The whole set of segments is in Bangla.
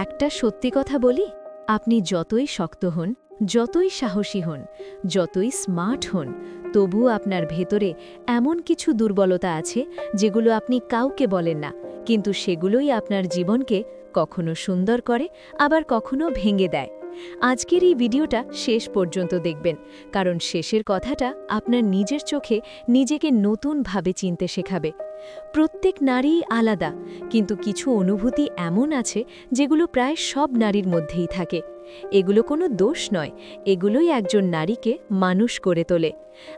একটা সত্যি কথা বলি, আপনি যতই শক্ত হন, যতই সাহসী হন, যতই স্মার্ট হন তবু আপনার ভেতরে এমন কিছু দুর্বলতা আছে যেগুলো আপনি কাউকে বলেন না, কিন্তু সেগুলোই আপনার জীবনকে কখনো সুন্দর করে, আবার কখনো ভেঙে দেয়। আজকের এই ভিডিওটা শেষ পর্যন্ত দেখবেন, কারণ শেষের কথাটা আপনার নিজের চোখে নিজেকে নতুনভাবে চিনতে শেখাবে। প্রত্যেক নারীই আলাদা কিন্তু কিছু অনুভূতি এমন আছে যেগুলো প্রায় সব নারীর মধ্যেই থাকে। এগুলো কোনো দোষ নয়, এগুলোই একজন নারীকে মানুষ করে তোলে।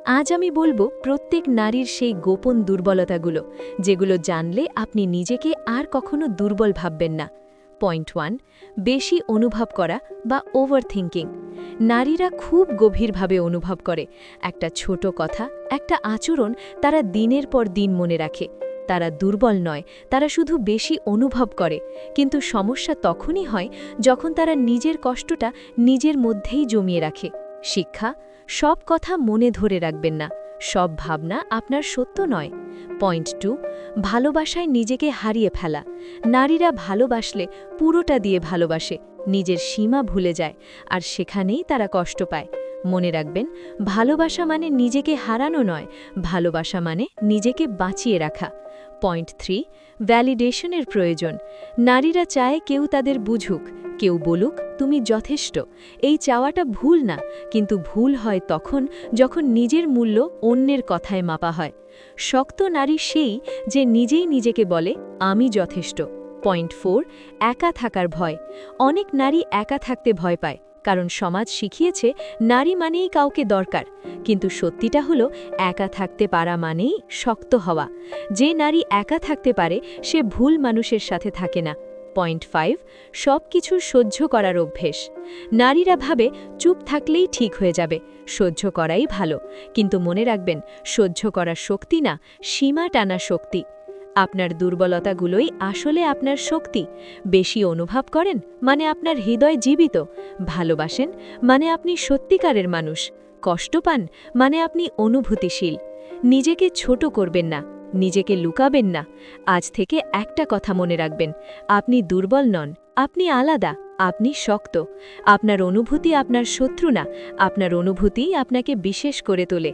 আজ আমি বলব প্রত্যেক নারীর সেই গোপন দুর্বলতাগুলো, যেগুলো জানলে আপনি নিজেকে আর কখনো দুর্বল ভাববেন না। পয়েন্ট ওয়ান, বেশি অনুভব করা বা ওভার থিঙ্কিং নারীরা খুব গভীরভাবে অনুভব করে। একটা ছোট কথা, একটা আচরণ তারা দিনের পর দিন মনে রাখে। তারা দুর্বল নয়, তারা শুধু বেশি অনুভব করে। কিন্তু সমস্যা তখনই হয় যখন তারা নিজের কষ্টটা নিজের মধ্যেই জমিয়ে রাখে। শিক্ষা, সব কথা মনে ধরে রাখবেন না, সব ভাবনা আপনার সত্য নয়। পয়েন্ট টু, ভালোবাসায় নিজেকে হারিয়ে ফেলা। নারীরা ভালোবাসলে পুরোটা দিয়ে ভালোবাসে, নিজের সীমা ভুলে যায়, আর সেখানেই তারা কষ্ট পায়। মনে রাখবেন, ভালোবাসা মানে নিজেকে হারানো নয়, ভালোবাসা মানে নিজেকে বাঁচিয়ে রাখা। পয়েন্ট থ্রি ভ্যালিডেশনের প্রয়োজন। নারীরা চায় কেউ তাদের বুঝুক, কেউ বলুক, তুমি যথেষ্ট। এই চাওয়াটা ভুল না, কিন্তু ভুল হয় তখন যখন নিজের মূল্য অন্যের কথায় মাপা হয়। শক্ত নারী সেই যে নিজেই নিজেকে বলে, আমি যথেষ্ট। পয়েন্ট ফোর, একা থাকার ভয়। অনেক নারী একা থাকতে ভয় পায়। কারণ সমাজ শিখিয়েছে, নারী মানেই কাউকে দরকার। কিন্তু সত্যিটা হলো, একা থাকতে পারা মানেই শক্ত হওয়া। যে নারী একা থাকতে পারে, সে ভুল মানুষের সাথে থাকে না। পয়েন্ট ফাইভ সব কিছু সহ্য করার অভ্যেস। নারীরা ভাবে, চুপ থাকলেই ঠিক হয়ে যাবে, সহ্য করাই ভালো। কিন্তু মনে রাখবেন, সহ্য করার শক্তি না, সীমা টানা শক্তি। আপনার দুর্বলতাগুলোই আসলে আপনার শক্তি। বেশি অনুভব করেন মানে আপনার হৃদয় জীবিত। ভালোবাসেন মানে আপনি সত্যিকারের মানুষ। কষ্ট পান মানে আপনি অনুভূতিশীল। নিজেকে ছোট করবেন না। নিজেকে লুকাবেন না। আজ থেকে একটা কথা মনে রাখবেন। আপনি দুর্বল নন, আপনি আলাদা, আপনি শক্ত। আপনার অনুভূতি আপনার শত্রু না, আপনার অনুভূতিই আপনাকে বিশেষ করে তোলে।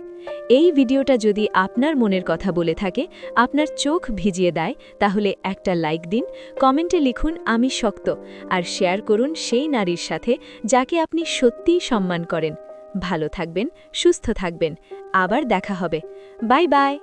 এই ভিডিওটা যদি আপনার মনের কথা বলে থাকে, আপনার চোখ ভিজিয়ে দেয়, তাহলে একটা লাইক দিন, কমেন্টে লিখুন, আমি শক্ত আর শেয়ার করুন সেই নারীর সাথে যাকে আপনি সত্যিই সম্মান করেন। ভালো থাকবেন, সুস্থ থাকবেন। আবার দেখা হবে। Bye bye!